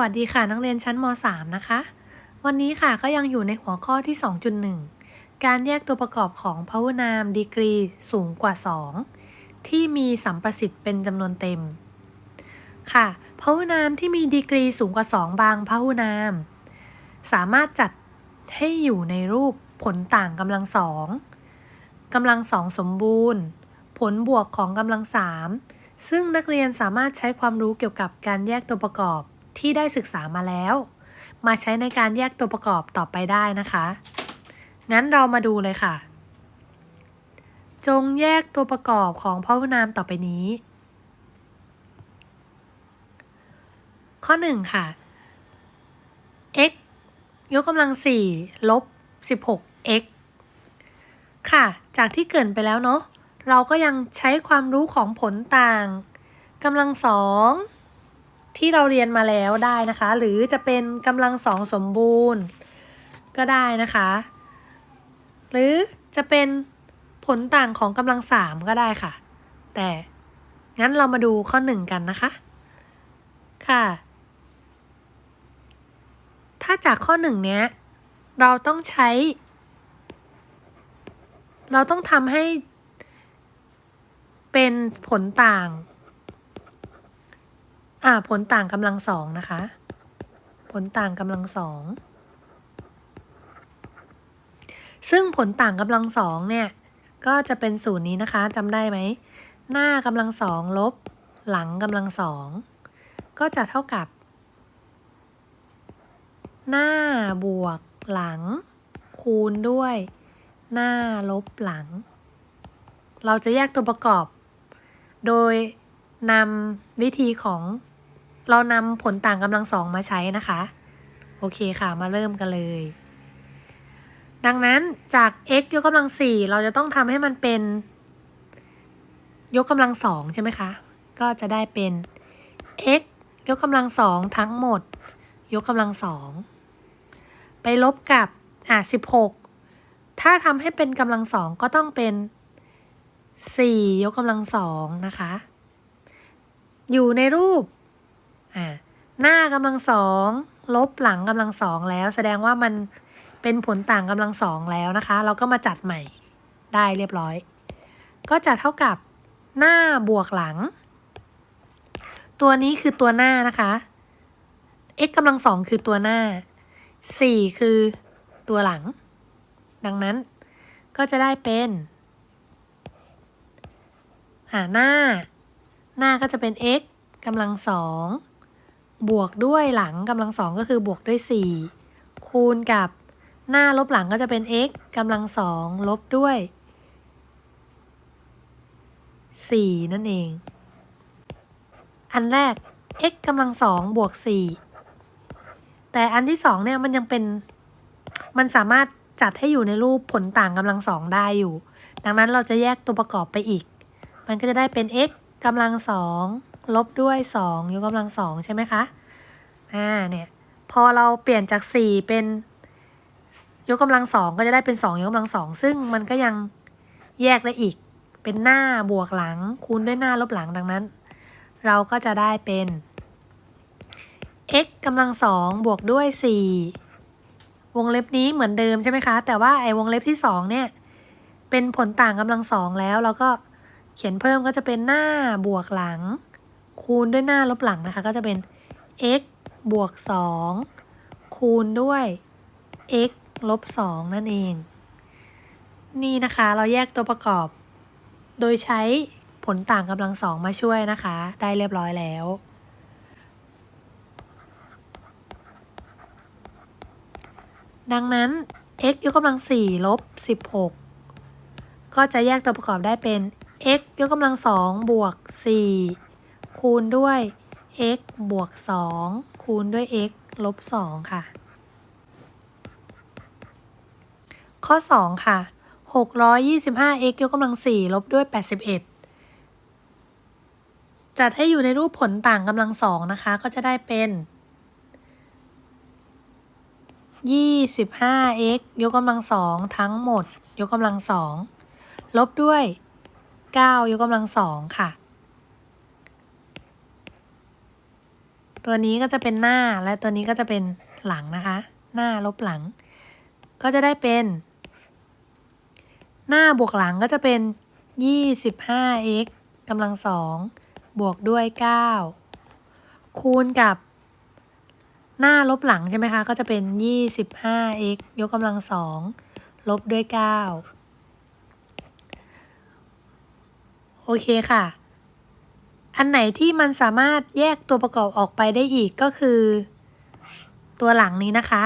วัสดีค่ะนักเรียนชั้นม .3 นะคะ วันนี้ค่ะก็ยังอยู่ในหัวข้อที่ 2.1 การแยกตัวประกอบของพหุนามดีกรีสูงกว่า 2 ที่มีสัมประสิทธิ์เป็นจำนวนเต็ม ค่ะพหุนามที่มีดีกรีสูงกว่า 2 บางพหุนาม สามารถจัดให้อยู่ในรูปผลต่างกำลังสองกำลังสองสมบูรณ์ ผลบวกของกำลังสามซึ่งนักเรียนสามารถใช้ความรู้เกี่ยวกับการแยกตัวประกอบ ที่ได้ศึกษามาแล้ว มาใช้ในการแยกตัวประกอบต่อไปได้นะคะ งั้นเรามาดูเลยค่ะ จงแยกตัวประกอบของพหุนามต่อไปนี้ ข้อ 1 ค่ะ x ยกกำลัง 4 ลบ 16x ค่ะ จากที่เกินไปแล้วเนาะ เราก็ยังใช้ความรู้ของผลต่างกำลังสอง ที่เราเรียนมาแล้วได้นะคะ หรือจะเป็นกำลังสองสมบูรณ์ ก็ได้นะคะ หรือจะเป็นผลต่างของกำลังสามก็ได้ค่ะ แต่งั้นเรามาดูข้อหนึ่งกันนะคะ ค่ะ ถ้าจากข้อหนึ่งเนี้ย เราต้องใช้ เราต้องทำให้เป็นผลต่าง อ่าผลต่างกำลังสองนะคะ ผลต่างกำลังสองซึ่งผลต่างกำลังสองเนี่ย ก็จะเป็นสูตรนี้นะคะจำได้ไหม หน้ากำลังสองลบ หลังกำลังสองก็จะเท่ากับ หน้าบวกหลัง คูณด้วย หน้าลบหลัง เราจะแยกตัวประกอบ โดยนำวิธีของ เรานำผลต่างกำลังสองมาใช้นะคะ โอเคค่ะมาเริ่มกันเลย ดังนั้นจาก x ยกกำลังสี่เราจะต้องทำให้มันเป็น ยกกำลังสองใช่ไหมคะ ก็จะได้เป็น x ยกกำลังสองทั้งหมด ยกกำลังสองไปลบกับอะสิบหกถ้าทำให้เป็นกำลังสองก็ต้องเป็นสี่ยกกำลังสองนะคะ อยู่ในรูป อ่าหน้ากำลังสองลบหลังกำลังสองแล้ว แสดงว่ามันเป็นผลต่างกำลังสองแล้วนะคะ เราก็มาจัดใหม่ได้เรียบร้อย ก็จะเท่ากับหน้าบวกหลัง ตัวนี้คือตัวหน้านะคะ x กำลังสองคือตัวหน้าสี่คือตัวหลัง ดังนั้นก็จะได้เป็นอ่าหน้า หน้าก็จะเป็น x กำลังสอง บวกด้วยหลังกำลังสองก็คือบวกด้วย 4 คูณกับหน้าลบหลังก็จะเป็น x กำลังสองลบด้วย 4 นั่นเอง อันแรก x กำลังสองบวก 4 แต่อันที่สองเนี่ยมันยังเป็น มันสามารถจัดให้อยู่ในรูปผลต่างกำลังสองได้อยู่ ดังนั้นเราจะแยกตัวประกอบไปอีก มันก็จะได้เป็น x กำลังสอง ลบด้วยสองยกกำลังสองใช่ไหมคะอ่าเนี่ยพอเราเปลี่ยนจากสี่เป็นยกกำลังสองก็จะได้เป็นสองยกกำลังสองซึ่งมันก็ยังแยกได้อีก เป็นหน้าบวกหลังคูณด้วยหน้าลบหลังดังนั้น เราก็จะได้เป็น x กำลังสองบวกด้วยสี่วงเล็บนี้เหมือนเดิมใช่ไหมคะ แต่ว่าไอ้วงเล็บที่สองเนี่ย เป็นผลต่างกำลังสองแล้ว เราก็เขียนเพิ่มก็จะเป็นหน้าบวกหลัง คูณด้วยหน้าลบหลังนะคะ ก็จะเป็น x บวก 2 คูณด้วย x ลบ 2 นั่นเอง นี่นะคะเราแยกตัวประกอบ โดยใช้ผลต่างกำลังสองมาช่วยนะคะ ได้เรียบร้อยแล้ว ดังนั้น x ยกกำลัง4ลบ16 ก็จะแยกตัวประกอบได้เป็น x ยกกำลังสองบวก4 คูณด้วย x บวก 2 คูณด้วย x ลบ 2 ค่ะ ข้อ 2 ค่ะ 625x ยกกำลัง 4 ลบด้วย 81 จัดให้อยู่ในรูปผลต่างกำลังสองนะคะ ก็จะได้เป็น 25x ยกกำลังสองทั้งหมด ยกกำลังสองลบด้วย 9 ยกกำลังสองค่ะ ตัวนี้ก็จะเป็นหน้าและตัวนี้ก็จะเป็นหลังนะคะ หน้าลบหลัง ก็จะได้เป็น หน้าบวกหลังก็จะเป็น 25x กำลังสองบวกด้วย 9 คูณกับหน้าลบหลังใช่ไหมคะ ก็จะเป็น 25x ยกกำลังสองลบด้วย 9 โอเคค่ะ อันไหนที่มันสามารถแยกตัวประกอบออกไปได้อีกก็คือ ตัวหลังนี้นะคะ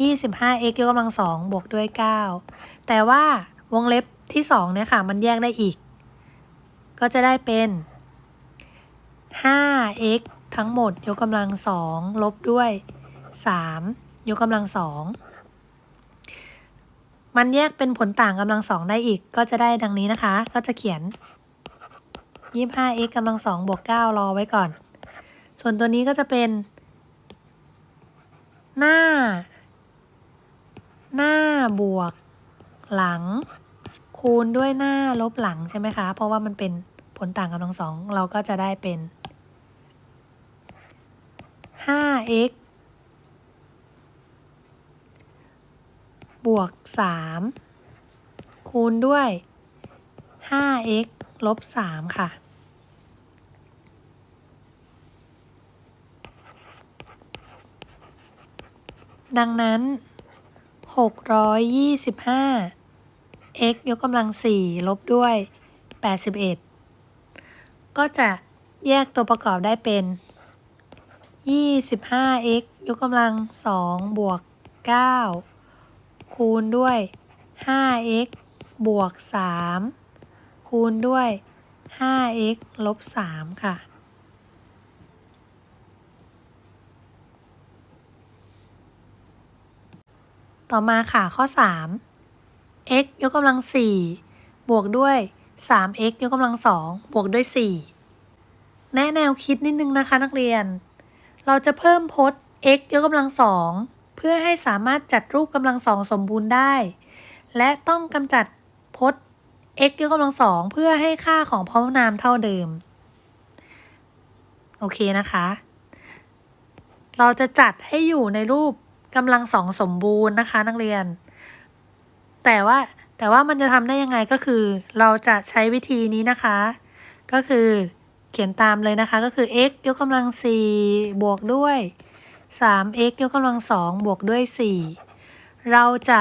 25x ยกกำลังสองบวกด้วย 9 แต่ว่าวงเล็บที่2เนี่ยค่ะ มันแยกได้อีก ก็จะได้เป็น 5x ทั้งหมดยกกำลังสองลบด้วย 3 ยกกำลังสองมันแยกเป็นผลต่างกำลังสองได้อีก ก็จะได้ดังนี้นะคะ ก็จะเขียน 25x กำลังสองบวก9รอไว้ก่อน ส่วนตัวนี้ก็จะเป็น หน้า หน้าบวก หลัง คูณด้วยหน้าลบหลังใช่ไหมคะ เพราะว่ามันเป็นผลต่างกำลังสองเราก็จะได้เป็น 5x บวก 3 คูณด้วย 5x ลบ 3 ค่ะ ดังนั้น 625 x ยกกำลัง 4 ลบด้วย 81 ก็จะแยกตัวประกอบได้เป็น 25x ยกกำลัง 2 บวก 9 คูณด้วย 5x บวก 3 คูณด้วย 5x ลบ 3 ค่ะ ต่อมาค่ะข้อ 3 x ยกกำลัง 4 บวกด้วย 3x ยกกำลัง 2 บวกด้วย 4 แนะแนวคิดนิดนึงนะคะนักเรียน เราจะเพิ่มพจน์ x ยกกำลัง 2 เพื่อให้สามารถจัดรูปกำลังสองสมบูรณ์ได้ และต้องกำจัดพจน์ x ยกกำลังสองเพื่อให้ค่าของพหุนามเท่าเดิม โอเคนะคะ เราจะจัดให้อยู่ในรูป กำลังสองสมบูรณ์นะคะ นักเรียน แต่ว่าแต่ว่ามันจะทำได้ยังไงก็คือ เราจะใช้วิธีนี้นะคะ ก็คือเขียนตามเลยนะคะก็คือ x ยกกำลัง4บวกด้วย 3x ยกกำลัง2บวกด้วย 4 เราจะ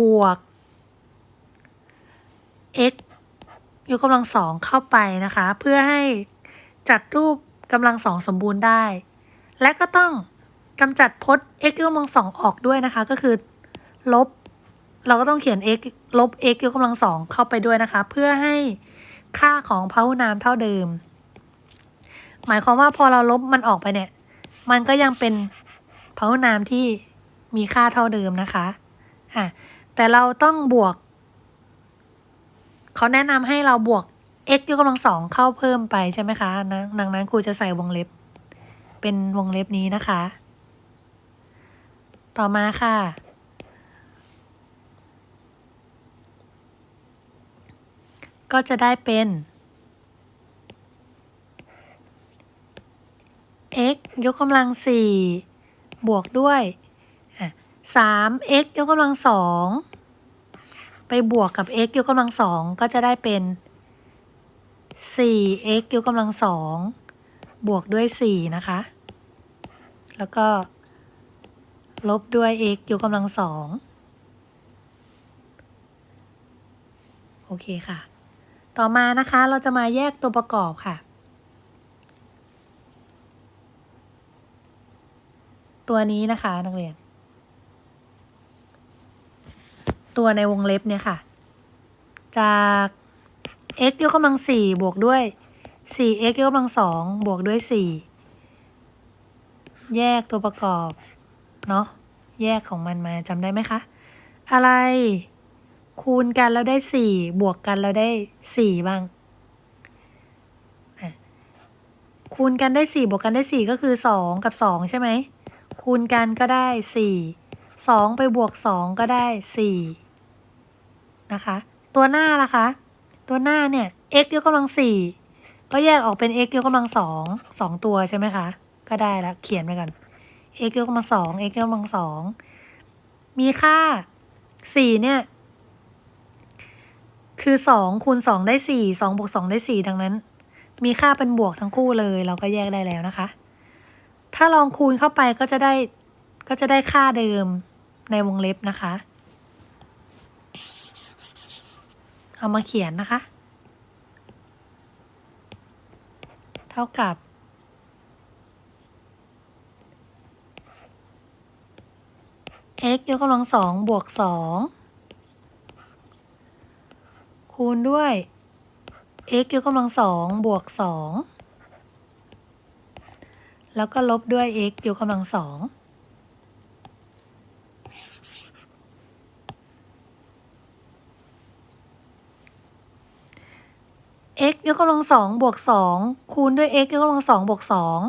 บวก x ยกกำลัง2เข้าไปนะคะ เพื่อให้จัดรูปกำลังสองสมบูรณ์ได้ และก็ต้อง กำจัดพจน์ x ยกกำลัง2องออกด้วยนะคะ ก็คือ ลบ เราก็ต้องเขียน x ลบ x ยกกำลัง2เข้าไปด้วยนะคะ เพื่อให้ค่าของพหุนามเท่าเดิม หมายความว่าพอเราลบมันออกไปเนี่ย มันก็ยังเป็นพหุนามที่มีค่าเท่าเดิมนะคะอะแต่เราต้องบวก เขาแนะนำให้เราบวก x ยกกำลังสองเข้าเพิ่มไปใช่ไหมคะนะดังนั้นครูจะใส่วงเล็บ เป็นวงเล็บนี้นะคะ ต่อมาค่ะ ก็จะได้เป็น x ยกกำลังสี่บวกด้วยสาม x ยกกำลังสองไปบวกกับ x ยกกำลังสองก็จะได้เป็นสี่ x ยกกำลังสองบวกด้วยสี่นะคะ แล้วก็ ลบด้วย x ยกกำลังสองโอเคค่ะ ต่อมานะคะเราจะมาแยกตัวประกอบค่ะ ตัวนี้นะคะนักเรียน ตัวในวงเล็บเนี่ยค่ะ จาก x ยกกำลังสี่บวกด้วย 4x ยกกำลังสองบวกด้วย 4 แยกตัวประกอบ เนาะแยกของมันมาจำได้ไหมคะ อะไร คูณกันแล้วได้4บวกกันแล้วได้4บ้าง คูณกันได้4บวกกันได้4ก็คือ2กับ2ใช่ไหมคูณกันก็ได้4 2ไปบวก2ก็ได้4นะคะ ตัวหน้าล่ะคะ ตัวหน้าเนี่ย x ยกกำลัง4ก็แยกออกเป็น x ยกกำลัง2 2ตัวใช่ไหมคะ ก็ได้แล้วเขียนไปก่อน x ยกกำลังสอง x ยกกำลังสองมีค่าสี่เนี่ย คือสองคูณสองได้สี่สองบวกสองได้สี่ดังนั้น มีค่าเป็นบวกทั้งคู่เลย เราก็แยกได้แล้วนะคะ ถ้าลองคูณเข้าไปก็จะได้ก็จะได้ค่าเดิมในวงเล็บนะคะ เอามาเขียนนะคะ เท่ากับ x ยกกำลังสองบวกสองคูณด้วย x ยกกำลังสองบวกสองแล้วก็ลบด้วย x ยกกำลังสอง x ยกกำลังสองบวกสองคูณด้วย x ยกกำลังสองบวกสอง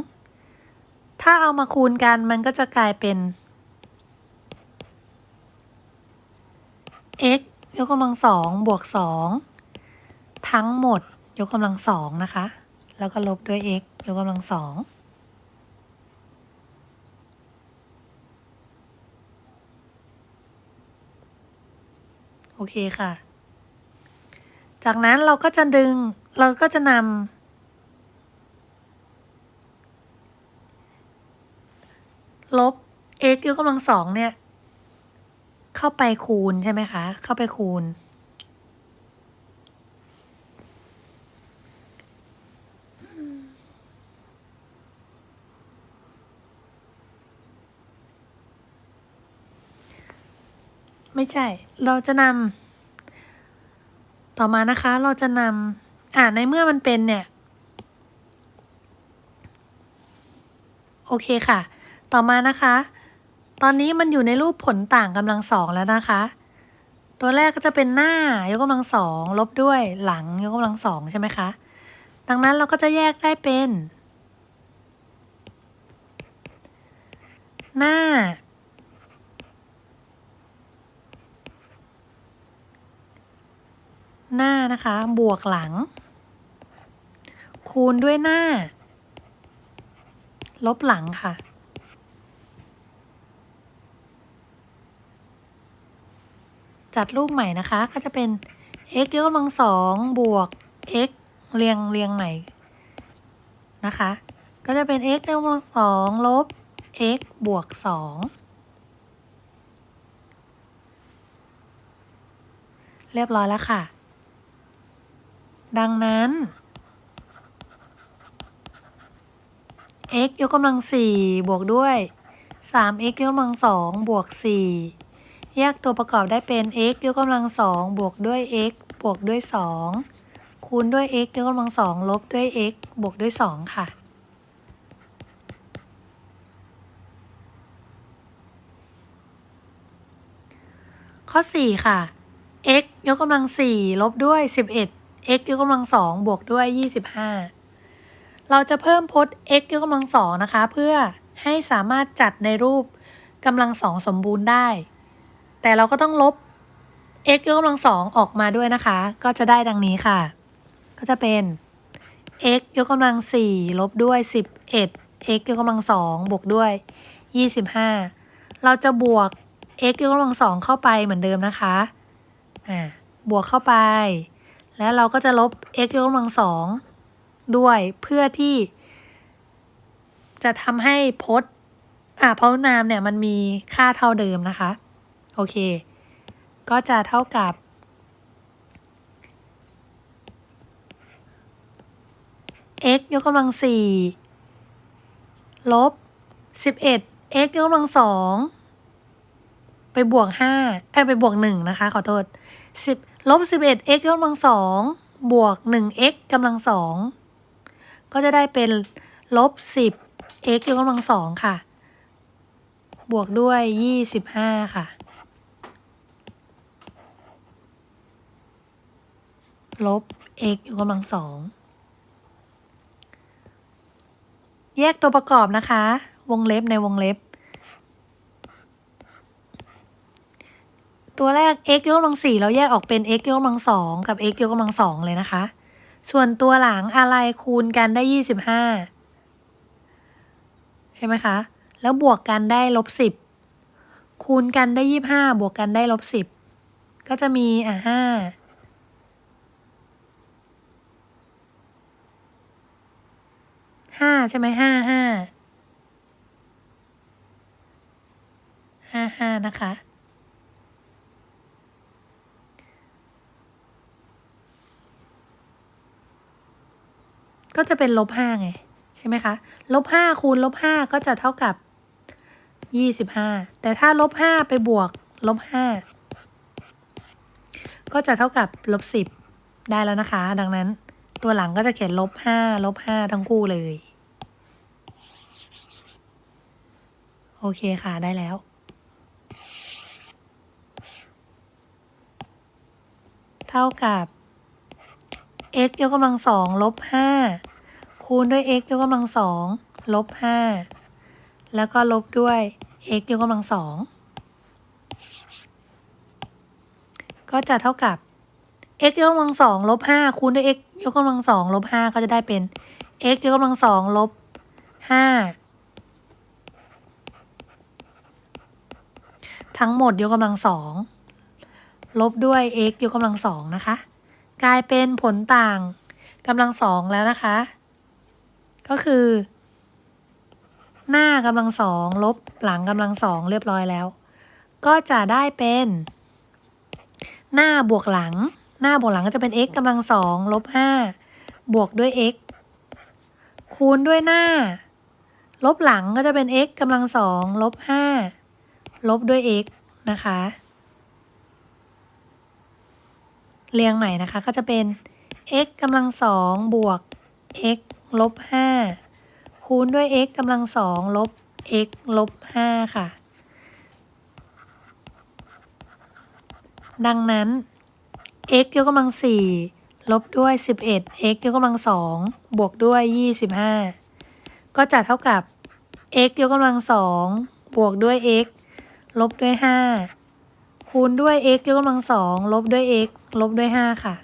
ถ้าเอามาคูณกันมันก็จะกลายเป็น x ยกกำลังสองบวกสองทั้งหมดยกกำลังสองนะคะ แล้วก็ลบด้วย x ยกกำลังสองโอเคค่ะ จากนั้นเราก็จะดึงเราก็จะนำลบ x ยกกำลังสองเนี่ย เข้าไปคูณใช่ไหมคะ เข้าไปคูณ ไม่ใช่ เราจะนำต่อมานะคะ เราจะนำอ่าในเมื่อมันเป็นเนี่ย โอเคค่ะ ต่อมานะคะ ตอนนี้มันอยู่ในรูปผลต่างกำลังสองแล้วนะคะ ตัวแรกก็จะเป็นหน้ายกกำลังสองลบด้วยหลังยกกำลังสองใช่ไหมคะ ดังนั้นเราก็จะแยกได้เป็น หน้า หน้านะคะ บวกหลัง คูณด้วยหน้า ลบหลังค่ะ จัดรูปใหม่นะคะ ก็จะเป็น x ยกกำลังสองบวก x เรียงเรียงใหม่นะคะ ก็จะเป็น x ยกกำลังสองลบ x บวกสองเรียบร้อยแล้วค่ะ ดังนั้น x ยกกำลังสี่บวกด้วย 3x ยกกำลังสองบวกสี่ แยกตัวประกอบได้เป็น x ยกกำลังสองบวกด้วย x บวกด้วยสองคูณด้วย x ยกกำลังสองลบด้วย x บวกด้วยสองค่ะ ข้อ 4 ค่ะ x ยกกำลัง4ลบด้วย 11 x ยกกำลัง2บวกด้วย 25 เราจะเพิ่มพจน์ x ยกกำลัง2นะคะ เพื่อให้สามารถจัดในรูปกำลังสองสมบูรณ์ได้ แต่เราก็ต้องลบ x ยกกำลัง2องออกมาด้วยนะคะ ก็จะได้ดังนี้ค่ะ ก็จะเป็น x ยกกำลัง4ลบด้วย 11 x ยกกำลัง2บวกด้วย 25 เราจะบวก x ยกกำลังสองเข้าไปเหมือนเดิมนะคะอ่าบวกเข้าไป แล้วเราก็จะลบ x ยกกำลังสองด้วยเพื่อที่ จะทำให้พจน์อ่าพจนามเนี่ยมันมีค่าเท่าเดิมนะคะ โอเค ก็จะเท่ากับ x ยกกำลังสี่ลบสิบเอ็ด x ยกกำลังสองไปบวกห้าเอ้ไปบวกหนึ่งนะคะ ขอโทษสิบลบสิบเอ็ด x ยกกำลังสองบวกหนึ่ง x กำลังสองก็จะได้เป็นลบสิบ x ยกกำลังสองค่ะ บวกด้วยยี่สิบห้าค่ะ ลบ x ยกกำลังสองแยกตัวประกอบนะคะ วงเล็บในวงเล็บ ตัวแรก x ยกกำลังสี่เราแยกออกเป็น x ยกกำลังสองกับ x ยกกำลังสองเลยนะคะ ส่วนตัวหลังอะไรคูณกันได้ยี่สิบห้าใช่ไหมคะ แล้วบวกกันได้ลบสิบคูณกันได้ยี่ห้าบวกกันได้ลบสิบก็จะมีอะห้า ห้าใช่ไหมห้าห้าห้าห้านะคะ ก็จะเป็นลบห้าไง ใช่ไหมคะลบห้าคูณลบห้าก็จะเท่ากับยี่สิบห้าแต่ถ้าลบห้าไปบวกลบห้าก็จะเท่ากับลบสิบได้แล้วนะคะ ดังนั้นตัวหลังก็จะเขียนลบห้าลบห้าทั้งคู่เลย โอเคค่ะได้แล้ว เท่ากับ x ยกกำลังสองลบห้าคูณด้วย x ยกกำลังสองลบห้าแล้วก็ลบด้วย x ยกกำลังสองก็จะเท่ากับ x ยกกำลังสองลบห้าคูณด้วย x ยกกำลังสองลบห้าก็จะได้เป็น x ยกกำลังสองลบห้า ทั้งหมดยกกำลังสองลบด้วย x ยกกำลังสองนะคะ กลายเป็นผลต่างกำลังสองแล้วนะคะ ก็คือ หน้ากำลังสองลบหลังกำลังสองเรียบร้อยแล้ว ก็จะได้เป็น หน้าบวกหลัง หน้าบวกหลังก็จะเป็น x กำลังสองลบห้าบวกด้วย x คูณด้วยหน้า ลบหลังก็จะเป็น x กำลังสองลบห้า ลบด้วย x นะคะ เรียงใหม่นะคะก็จะเป็น x กำลังสองบวก x ลบห้าคูณด้วย x กำลังสองลบ x ลบห้าค่ะ ดังนั้น x ยกกำลังสี่ลบด้วย 11 x ยกกำลังสองบวกด้วย 25 ก็จะเท่ากับ x ยกกำลังสองบวกด้วย x ลบด้วย 5 คูณด้วย x ยกกำลังสองลบด้วย x ลบด้วย 5 ค่ะ